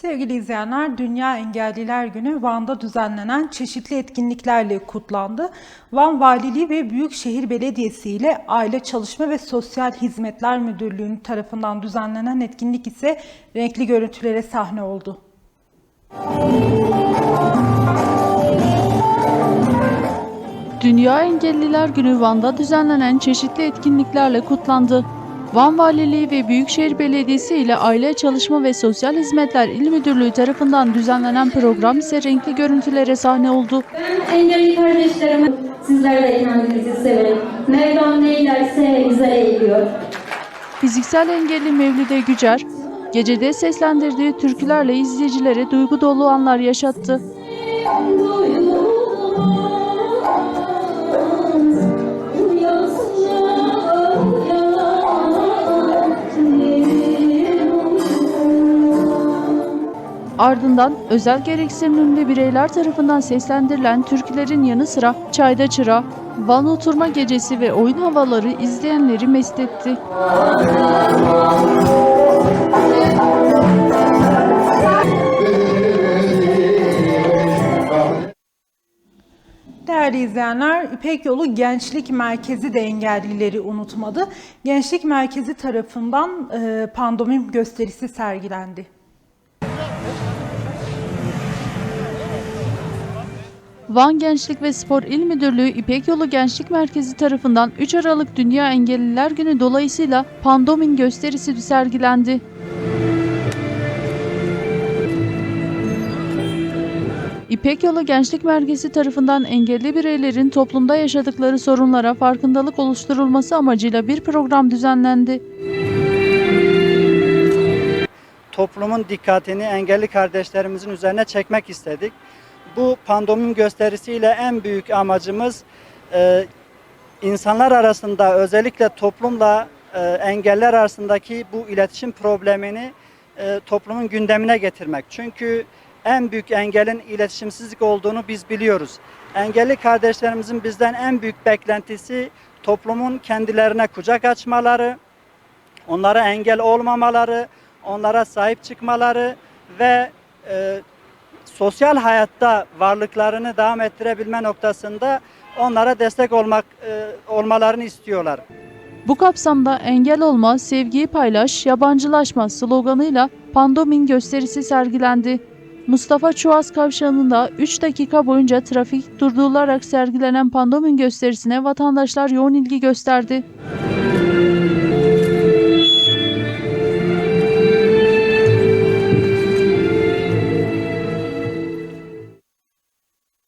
Sevgili izleyenler, Dünya Engelliler Günü Van'da düzenlenen çeşitli etkinliklerle kutlandı. Van Valiliği ve Büyükşehir Belediyesi ile Aile Çalışma ve Sosyal Hizmetler Müdürlüğü tarafından düzenlenen etkinlik ise renkli görüntülere sahne oldu. Dünya Engelliler Günü Van'da düzenlenen çeşitli etkinliklerle kutlandı. Van Valiliği ve Büyükşehir Belediyesi ile Aile Çalışma ve Sosyal Hizmetler İl Müdürlüğü tarafından düzenlenen program ise renkli görüntülere sahne oldu. Ben engelli kardeşlerime sizler de kendinizi sevin. Mevlam ne ilerse bize eğiliyor. Fiziksel engelli Mevlide Gücer, gecede seslendirdiği türkülerle izleyicilere duygu dolu anlar yaşattı. Ardından özel gereksinimli bireyler tarafından seslendirilen türkülerin yanı sıra Çayda Çıra, Van Oturma Gecesi ve oyun havaları izleyenleri mest etti. Değerli izleyenler, İpek Yolu Gençlik Merkezi de engellileri unutmadı. Gençlik Merkezi tarafından e, pandomim gösterisi sergilendi. Van Gençlik ve Spor İl Müdürlüğü İpek Yolu Gençlik Merkezi tarafından 3 Aralık Dünya Engelliler Günü dolayısıyla pandomin gösterisi sergilendi. İpek Yolu Gençlik Merkezi tarafından engelli bireylerin toplumda yaşadıkları sorunlara farkındalık oluşturulması amacıyla bir program düzenlendi. toplumun dikkatini engelli kardeşlerimizin üzerine çekmek istedik. Bu pandomim gösterisiyle en büyük amacımız e, insanlar arasında özellikle toplumla e, engeller arasındaki bu iletişim problemini e, toplumun gündemine getirmek. Çünkü en büyük engelin iletişimsizlik olduğunu biz biliyoruz. Engelli kardeşlerimizin bizden en büyük beklentisi toplumun kendilerine kucak açmaları, onlara engel olmamaları, onlara sahip çıkmaları ve e, sosyal hayatta varlıklarını devam ettirebilme noktasında onlara destek olmak e, olmalarını istiyorlar. Bu kapsamda engel olma, sevgiyi paylaş, yabancılaşma sloganıyla pandomin gösterisi sergilendi. Mustafa Çuaz Kavşağı'nda 3 dakika boyunca trafik durdurularak sergilenen pandomin gösterisine vatandaşlar yoğun ilgi gösterdi.